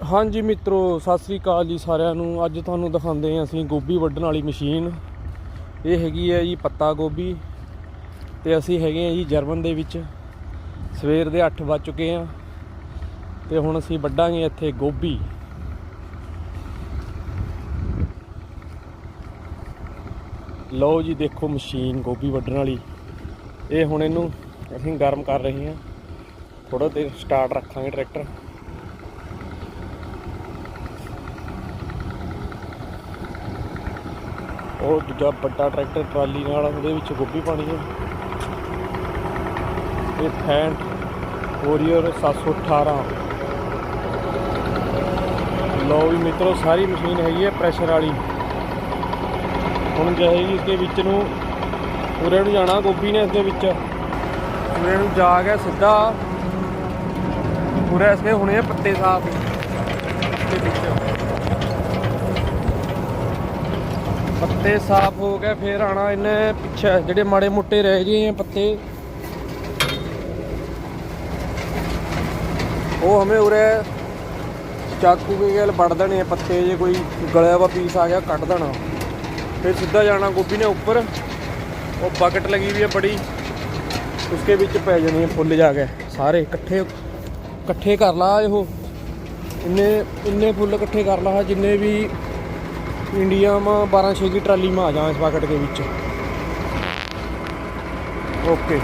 ਹਾਂਜੀ ਮਿੱਤਰੋ, ਸਤਿ ਸ੍ਰੀ ਅਕਾਲ ਜੀ ਸਾਰਿਆਂ ਨੂੰ। ਅੱਜ ਤੁਹਾਨੂੰ ਦਿਖਾਉਂਦੇ ਹਾਂ ਅਸੀਂ ਗੋਭੀ ਵੱਢਣ ਵਾਲੀ ਮਸ਼ੀਨ। ਇਹ ਹੈਗੀ ਹੈ ਜੀ ਪੱਤਾ ਗੋਭੀ ਤੇ ਅਸੀਂ ਹੈਗੇ ਹਾਂ ਜੀ ਜਰਮਨ ਦੇ ਵਿੱਚ। ਸਵੇਰ ਦੇ 8 ਵੱਜ ਚੁੱਕੇ ਆ ਤੇ ਹੁਣ ਅਸੀਂ ਵੱਢਾਂਗੇ ਇੱਥੇ ਗੋਭੀ। ਲਓ ਜੀ, ਦੇਖੋ ਮਸ਼ੀਨ ਗੋਭੀ ਵੱਢਣ ਵਾਲੀ। ਇਹ ਹੁਣ ਇਹਨੂੰ ਅਸੀਂ ਗਰਮ ਕਰ ਰਹੇ ਹਾਂ। ਥੋੜਾ ਦੇਰ ਸਟਾਰਟ ਰੱਖਾਂਗੇ ਟਰੈਕਟਰ। ਉਹ ਦੂਜਾ ਵੱਡਾ ਟਰੈਕਟਰ ਟਰਾਲੀ ਨਾਲ ਉਹਦੇ ਵਿੱਚ ਗੋਭੀ ਪਾਣੀ ਹੈ। ਇਹ ਫੈਂਟ ਕੋਰੀਅਰ 718 ਲਓ ਵੀ ਮਿੱਤਰੋ, ਸਾਰੀ ਮਸ਼ੀਨ ਹੈਗੀ ਹੈ ਪ੍ਰੈਸ਼ਰ ਵਾਲੀ। ਹੁਣ ਜਾਏਗੀ ਇਸਦੇ ਵਿੱਚ ਨੂੰ ਉਰੇ ਨੂੰ ਜਾਣਾ, ਗੋਭੀ ਨੇ ਇਸਦੇ ਵਿੱਚ। ਉਰੇ ਨੂੰ ਜਾ ਕੇ ਸਿੱਧਾ। ਉਰੇ ਇਸਕੇ ਹੁਣੇ ਪੱਤੇ ਸਾਫ਼। ਦੇ ਵਿੱਚ। ਪੱਤੇ ਸਾਫ਼ ਹੋ ਗਏ, ਫੇਰ ਆਣਾ ਇਹਨੇ ਪਿੱਛੇ, ਜਿਹੜੇ ਮਾੜੇ ਮੋਟੇ ਰਹਿ ਗਏ ਆ ਪੱਤੇ। ਉਹ ਹਮੇ ਉਰੇ ਚਾਕੂ ਕੇ ਗੇਲ ਵੱਢ ਦੇਣੇ ਆ ਪੱਤੇ, ਜੇ ਕੋਈ ਗਲਿਆ ਵਾ ਪੀਸ ਆ ਗਿਆ, ਕੱਢ ਦੇਣਾ। ਫਿਰ ਸਿੱਧਾ ਜਾਣਾ ਗੋਭੀ ਨੇ ਉੱਪਰ। ਉਹ ਬਕਟ ਲਗੀ ਵੀ ਹੈ ਬੜੀ। ਉਸਕੇ ਵਿੱਚ ਪੈ ਜਾਣੀ ਫੁੱਲ ਜਾ ਕੇ, ਸਾਰੇ ਇਕੱਠੇ ਇਕੱਠੇ ਕਰ ਲਾ ਇਹੋ। ਇੰਨੇ ਇੰਨੇ ਫੁੱਲ ਇਕੱਠੇ ਕਰ ਲਾ, ਜਿੰਨੇ ਵੀ ਇੰਡੀਆ ਮਾ 12 ਛੇ ਦੀ ਟਰਾਲੀ ਮਾ ਆ ਜਾ ਇਸ ਬਕਟ ਦੇ ਵਿੱਚ। ਓਕੇ।